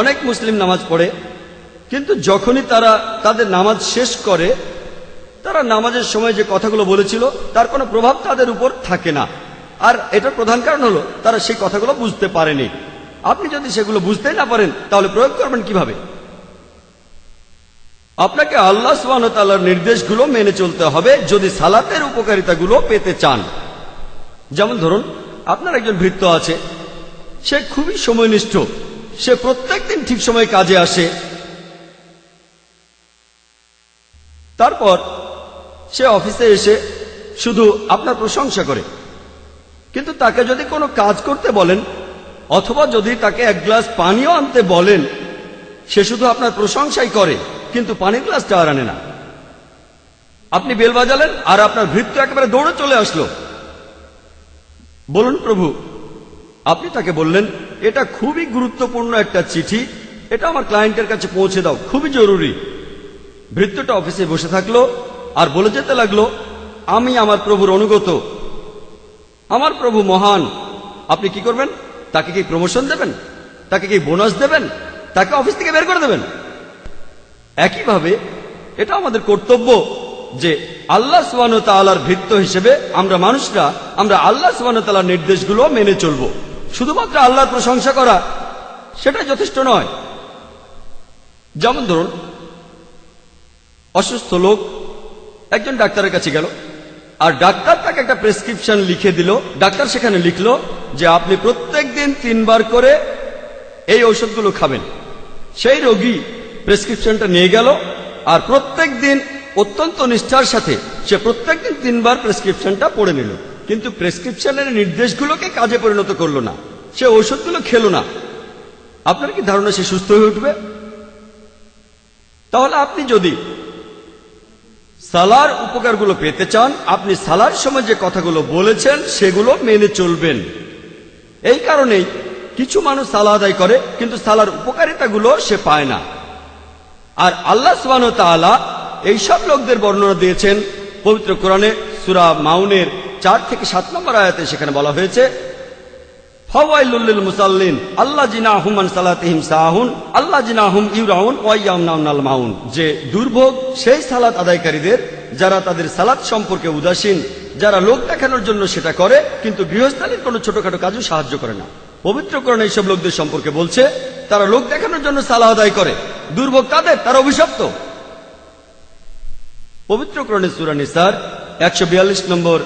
অনেক মুসলিম নামাজ পড়ে, কিন্তু যখনই তারা তাদের নামাজ শেষ করে, তারা নামাজের সময় যে কথাগুলো বলেছিল, তার কোনো প্রভাব তাদের উপর থাকে না। আর এটার প্রধান কারণ হলো, তারা সেই কথাগুলো বুঝতে পারেনি। আপনি যদি সেগুলো বুঝতেই না পারেন, তাহলে প্রয়োগ করবেন কীভাবে? আপনাকে আল্লাহ সুবাহতাল্লাহর নির্দেশগুলো মেনে চলতে হবে, যদি সালাতের উপকারিতাগুলো পেতে চান। যেমন ধরুন, আপনার একজন ভৃত্য আছে, সে খুবই সময়নিষ্ঠ। সে প্রত্যেকদিন ঠিক সময় কাজে আসে। তারপর সে অফিসে এসে শুধু আপনার প্রশংসা করে। কিন্তু তাকে যদি কোনো কাজ করতে বলেন, অথবা যদি তাকে এক গ্লাস পানিও আনতে বলেন, সে শুধু আপনার প্রশংসাই করে, কিন্তু পানির গ্লাসটা আর আনে না। আপনি বেল বাজালেন আর আপনার ভৃত্য একেবারে দৌড়ে চলে আসলো। বলুন প্রভু, আপনি তাকে বললেন এটা খুবই গুরুত্বপূর্ণ একটা চিঠি। এটা আমার ক্লায়েন্টের কাছে পৌঁছে দাও, খুবই জরুরি। ভৃত্যটা অফিসে বসে থাকল আর বলে যেতে লাগল, আমি আমার প্রভুর অনুগত। আমার প্রভু মহান। আপনি কি করবেন? তাকে কি প্রমোশন দেবেন? তাকে কি বোনাস দেবেন? তাকে অফিস থেকে বের করে দেবেন? একইভাবে এটা আমাদের কর্তব্য যে আল্লাহ সুবান ভৃত্য হিসেবে আমরা মানুষরা, আমরা আল্লাহ সুবান নির্দেশগুলো মেনে চলব। শুধুমাত্র আল্লাহর প্রশংসা করা, সেটা যথেষ্ট নয়। যেমন ধরুন, অসুস্থ লোক একজন ডাক্তারের কাছে গেল, আর ডাক্তার তাকে একটা প্রেসক্রিপশন লিখে দিল। ডাক্তার সেখানে লিখলো যে, আপনি প্রত্যেক দিন তিনবার করে এই ঔষধগুলো খাবেন। সেই রোগী প্রেসক্রিপশনটা নিয়ে গেল, আর প্রত্যেক দিন অত্যন্ত নিষ্ঠার সাথে সে প্রত্যেক দিন তিনবার প্রেসক্রিপশনটা পড়ে নিল। কিন্তু প্রেসক্রিপশনের নির্দেশগুলোকে কাজে পরিণত করল না। সে ঔষধগুলো খেলো না। আপনার কি ধারণা সে সুস্থ হয়ে উঠবে? তাহলে আপনি যদি সালার উপকারগুলো পেতে চান, আপনি সালার সময় যে কথাগুলো বলেছেন, সেগুলো মেনে চলবেন। এই কারণেই কিছু মানুষ সালা আদায় করে, কিন্তু সালার উপকারিতাগুলো সে পায় না। আর আল্লাহ সুবান তাআলা এইসব লোকদের বর্ণনা দিয়েছেন পবিত্র কোরআনে সুরা মাউনের চার থেকে সাত নম্বর আয়াতে সেখানে বলা হয়েছে, ফওয়াইলুল মুসাল্লিন আল্লাহ জিনা আল্লাহ যে দুর্ভোগ, সেই সালাত আদায়কারীদের, যারা তাদের সালাত সম্পর্কে উদাসীন, যারা লোক দেখানোর জন্য সেটা করে, কিন্তু গৃহস্থালীর কোনো ছোটখাটো কাজও সাহায্য করে না। পবিত্রকরণ এইসব লোকদের সম্পর্কে বলছে, তারা লোক দেখানোর জন্য সালাহ আদায় করে। দুর্ভোগ তাদের, তারা অভিশপ্ত। পবিত্রকরণে সুরানিসার একশো বিয়াল্লিশ নম্বর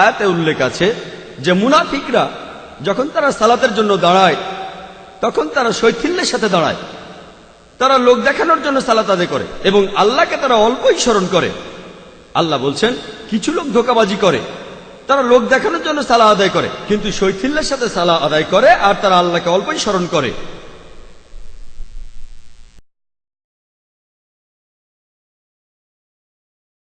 আয়াতে উল্লেখ আছে যে মুনাফিকরা যখন তারা সালাতের জন্য দাঁড়ায়, তখন তারা শৈথিল্যের সাথে দাঁড়ায়। তারা লোক দেখানোর জন্য সালাত আদায় করে এবং আল্লাহকে তারা অল্পই স্মরণ করে। আল্লাহ বলছেন, কিছু লোক ধোকাবাজি করে, তারা লোক দেখানোর জন্য সালা আদায় করে, কিন্তু শৈথিল্যের সাথে সালা আদায় করে আর তারা আল্লাহকে অল্পই স্মরণ করে।